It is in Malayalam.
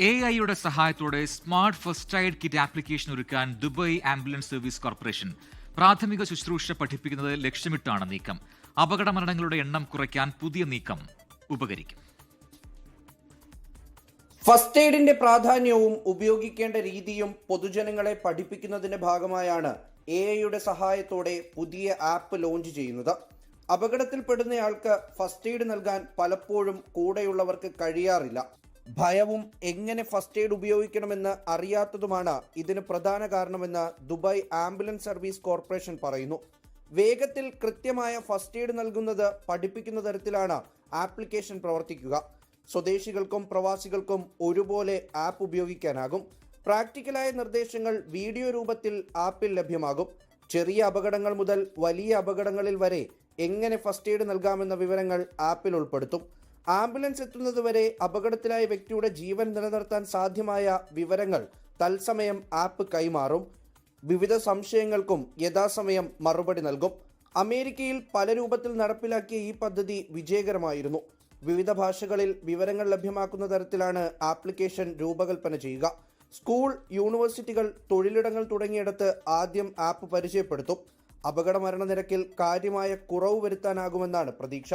എ ഐയുടെ സഹായത്തോടെ smart first aid kit application ഒരുക്കാൻ ദുബായ് ആംബുലൻസ് സർവീസ് കോർപ്പറേഷൻ പ്രാഥമിക ശുശ്രൂഷ പഠിപ്പിക്കുന്നത് ലക്ഷ്യമിട്ടാണ് നീക്കം. അപകട മരണങ്ങളുടെ എണ്ണം കുറയ്ക്കാൻ പുതിയ നീക്കം ഉപകരിക്കും. ഫസ്റ്റ് എയ്ഡിന്റെ പ്രാധാന്യവും ഉപയോഗിക്കേണ്ട രീതിയും പൊതുജനങ്ങളെ പഠിപ്പിക്കുന്നതിന്റെ ഭാഗമായാണ് എ ഐയുടെ സഹായത്തോടെ പുതിയ ആപ്പ് ലോഞ്ച് ചെയ്യുന്നത്. അപകടത്തിൽപ്പെടുന്നയാൾക്ക് ഫസ്റ്റ് എയ്ഡ് നൽകാൻ പലപ്പോഴും കൂടെയുള്ളവർക്ക് കഴിയാറില്ല. ഭയവും എങ്ങനെ ഫസ്റ്റ് എയ്ഡ് ഉപയോഗിക്കണമെന്ന് അറിയാത്തതുമാണ് ഇതിന് പ്രധാന കാരണമെന്ന് ദുബായ് ആംബുലൻസ് സർവീസ് കോർപ്പറേഷൻ പറയുന്നു. വേഗത്തിൽ കൃത്യമായ ഫസ്റ്റ് എയ്ഡ് നൽകുന്നത് പഠിപ്പിക്കുന്ന തരത്തിലാണ് ആപ്ലിക്കേഷൻ പ്രവർത്തിക്കുക. സ്വദേശികൾക്കും പ്രവാസികൾക്കും ഒരുപോലെ ആപ്പ് ഉപയോഗിക്കാനാകും. പ്രാക്ടിക്കലായ നിർദ്ദേശങ്ങൾ വീഡിയോ രൂപത്തിൽ ആപ്പിൽ ലഭ്യമാകും. ചെറിയ അപകടങ്ങൾ മുതൽ വലിയ അപകടങ്ങളിൽ വരെ എങ്ങനെ ഫസ്റ്റ് എയ്ഡ് നൽകാമെന്ന വിവരങ്ങൾ ആപ്പിൽ ഉൾപ്പെടുത്തും. ആംബുലൻസ് എത്തുന്നതുവരെ അപകടത്തിലായ വ്യക്തിയുടെ ജീവൻ നിലനിർത്താൻ സാധ്യമായ വിവരങ്ങൾ തത്സമയം ആപ്പ് കൈമാറും. വിവിധ സംശയങ്ങൾക്കും യഥാസമയം മറുപടി നൽകും. അമേരിക്കയിൽ പല രൂപത്തിൽ നടപ്പിലാക്കിയ ഈ പദ്ധതി വിജയകരമായിരുന്നു. വിവിധ ഭാഷകളിൽ വിവരങ്ങൾ ലഭ്യമാക്കുന്ന തരത്തിലാണ് ആപ്ലിക്കേഷൻ രൂപകൽപ്പന ചെയ്യുക. സ്കൂൾ യൂണിവേഴ്സിറ്റികൾ തൊഴിലിടങ്ങൾ തുടങ്ങിയിടത്ത് ആദ്യം ആപ്പ് പരിചയപ്പെടുത്തും. അപകട മരണനിരക്കിൽ കാര്യമായ കുറവ് വരുത്താനാകുമെന്നാണ് പ്രതീക്ഷ.